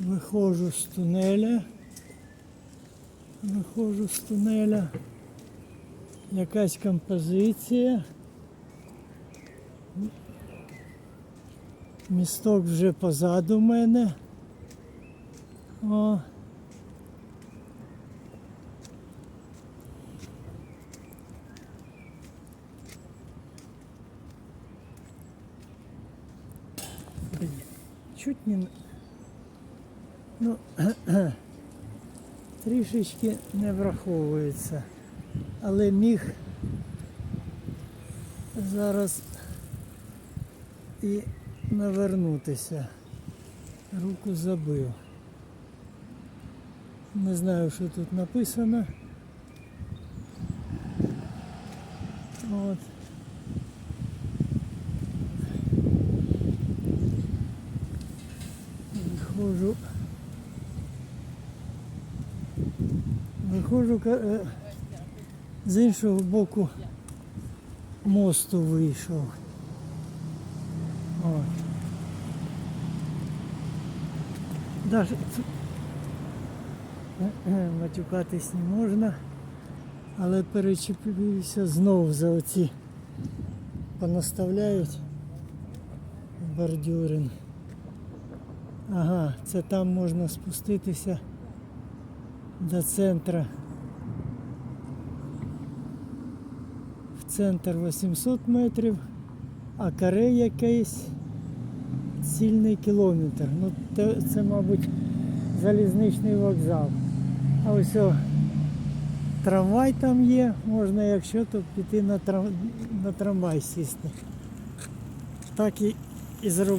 Виходжу з тунеля. Виходжу з тунеля. Якась композиція. Місток вже позаду мене. О. Чуть не... Ну, трішечки не враховується. Але міг зараз і навернутися. Руку забив. Не знаю, що тут написано. От. Виходжу. Виходжу е, з іншого боку мосту вийшов. От. Даже е, матюкатись не можна, але перечепився знов за оці понаставляють бордюрин. Ага, це там можна спуститися до центра. В центр 800 метрів, а каре якийсь цільний кілометр. Ну, це, мабуть, залізничний вокзал. А ось о, трамвай там є, можна, якщо, то піти на, трам... на трамвай сісти. Так і, і зробити.